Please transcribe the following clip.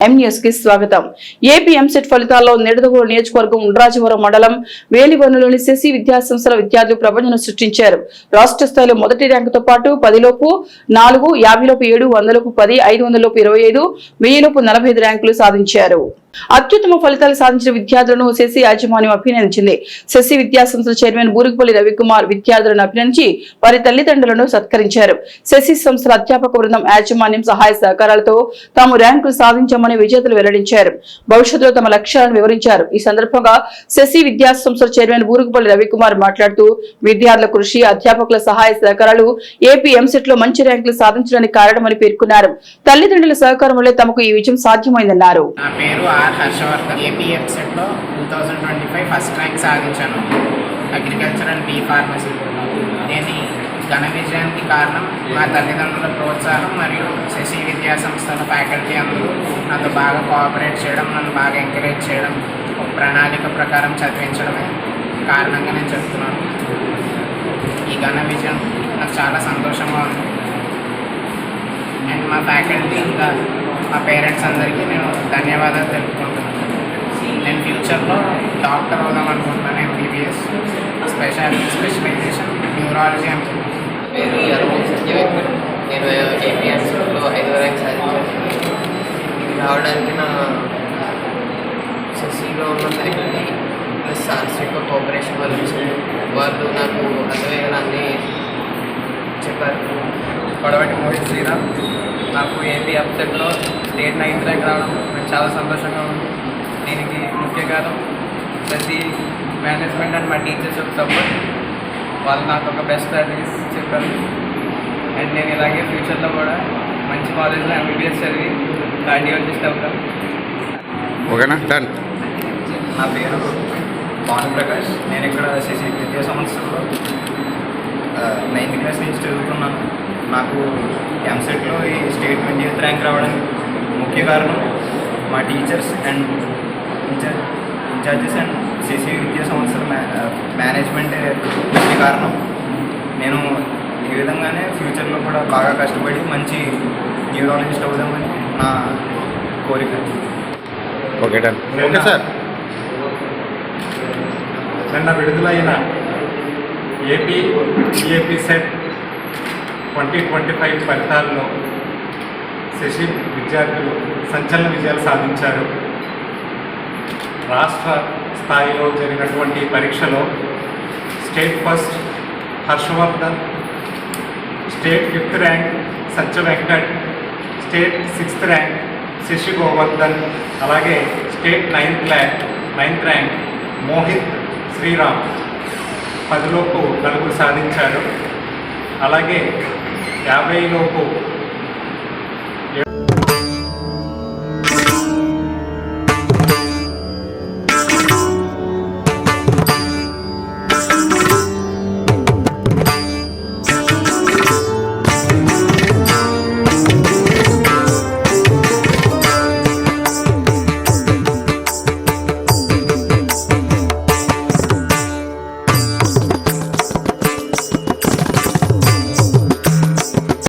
ఎం న్యూస్కి స్వాగతం. AP EAMCET ఫలితాల్లో నిడదగూడ నియోజకవర్గం ఉండ్రాజవరం మండలం వేలివనులోని శశి విద్యాసంస్థల విద్యార్థులు ప్రపంచం సృష్టించారు. రాష్ట్ర స్థాయిలో మొదటి ర్యాంకుతో పాటు పదిలోపు నాలుగు యాభైలోపు ఏడు వందలకు పది ఐదు వందలలోపు ఇరవై ఐదు వెయ్యిలోపు నలభై ర్యాంకులు సాధించారు. అత్యుత్తమ ఫలితాలు సాధించిన విద్యార్థులను శశి యాజమాన్యం అభినందించింది. శశి విద్యాసంస్థ చైర్మన్ బూరుగుపల్లి రవికుమార్ విద్యార్థులను అభినందించి వారి తల్లిదండ్రులను సత్కరించారు. శశి సంస్థల అధ్యాపక బృందం యాజమాన్యం సహాయ సహకారాలతో తాము ర్యాంకులు సాధించామని విజేతలు వెల్లడించారు. భవిష్యత్తులో తమ లక్ష్యాలను వివరించారు. ఈ సందర్భంగా శశి విద్యాసంస్థ చైర్మన్ బూరుగుపల్లి రవికుమార్ మాట్లాడుతూ విద్యార్థుల కృషి అధ్యాపకుల సహాయ సహకారాలు ఏపీ ఎంసెట్లో మంచి ర్యాంకులు సాధించడానికి కారణమని పేర్కొన్నారు. తల్లిదండ్రుల సహకారం వల్లే తమకు ఈ విజయం సాధ్యమైందన్నారు. నా హర్షవర్ధన్ ఏపీ వెబ్సైట్లో two thousand twenty five first rank సాధించాను. అగ్రికల్చర్ అండ్ బీ ఫార్మసీ నేను ఘన విజయానికి కారణం మా తల్లిదండ్రుల ప్రోత్సాహం మరియు శశి విద్యా సంస్థల ఫ్యాకల్టీ అందరూ నాతో బాగా కోఆపరేట్ చేయడం నన్ను బాగా ఎంకరేజ్ చేయడం ఒక ప్రణాళిక ప్రకారం చదివించడమే కారణంగా నేను చెప్తున్నాను. ఈ ఘన విజయం నాకు చాలా సంతోషంగా ఉంది. అండ్ మా ఫ్యాకల్టీ ఇంకా మా పేరెంట్స్ అందరికీ నేను ధన్యవాదాలు తెలుపుకుంటున్నాను. నేను ఫ్యూచర్లో డాక్టర్ అవుదాం అనుకుంటున్నాను ఎంబీబీఎస్ స్పెషాలిటీ స్పెషలైజేషన్ న్యూరాలజీ అనుకుంటున్నాను పేరు నేను ఏపీఎస్లో ఐదో ర్యాంక్ సాధించాను. ఇది రావడానికి నా శశిలో ఉన్న ఫ్యాకల్టీ ప్లస్ సార్స్ యొక్క కోఆపరేషన్ వచ్చింది. వాళ్ళు నాకు అర్థమయ్యేలాన్ని చెప్పారు. పొడవటి మోహిత్ శ్రీరామ్. నాకు ఏపీ అప్సెట్లో స్టేట్ నైన్త్ ర్యాంక్ రావడం నాకు చాలా సంతోషంగా ఉంది. దీనికి ముఖ్య కారణం ప్రతి మేనేజ్మెంట్ అండ్ మా టీచర్స్ యొక్క సపోర్ట్ వాళ్ళు నాకు ఒక బెస్ట్ ప్రాక్టీస్ చెప్పారు. అండ్ నేను ఇలాగే ఫ్యూచర్లో కూడా మంచి కాలేజ్లో ఎంబీబీఎస్ చదివి కార్డియాలజిస్ట్ అవుతాను. ఓకేనా? డన్ నా పేరు భాను ప్రకాష్ నేను ఇక్కడ శశి విద్యా సంస్థలో నైన్త్ క్లాస్ నుంచి చదువుతున్నాను. నాకు ఎంసెట్లో ఈ స్టేట్ ట్వంటీ ర్యాంక్ రావడానికి ముఖ్య కారణం. మా teachers and incharge incharges and Sasi విద్యా సంస్థల మేనేజ్మెంట్ ముఖ్య కారణం. నేను ఈ విధంగానే ఫ్యూచర్లో కూడా బాగా కష్టపడి మంచి న్యూరాలజిస్ట్ అవుదామని నా కోరిక. Okay done. Okay sir. నిన్న విడుదలైన AP EAPCET twenty twenty five ఫలితాల్లో శశి విద్యార్థులు సంచలన విజయాలు సాధించారు. రాష్ట్ర స్థాయిలో జరిగినటువంటి పరీక్షలో state first Harshavardhan state fifth rank Satya Venkat state sixth rank Sasi Govardhan అలాగే state ninth rank ninth rank Mohit Sriram పదిలోపు నలుగురు సాధించారు. అలాగే యాభైలోపు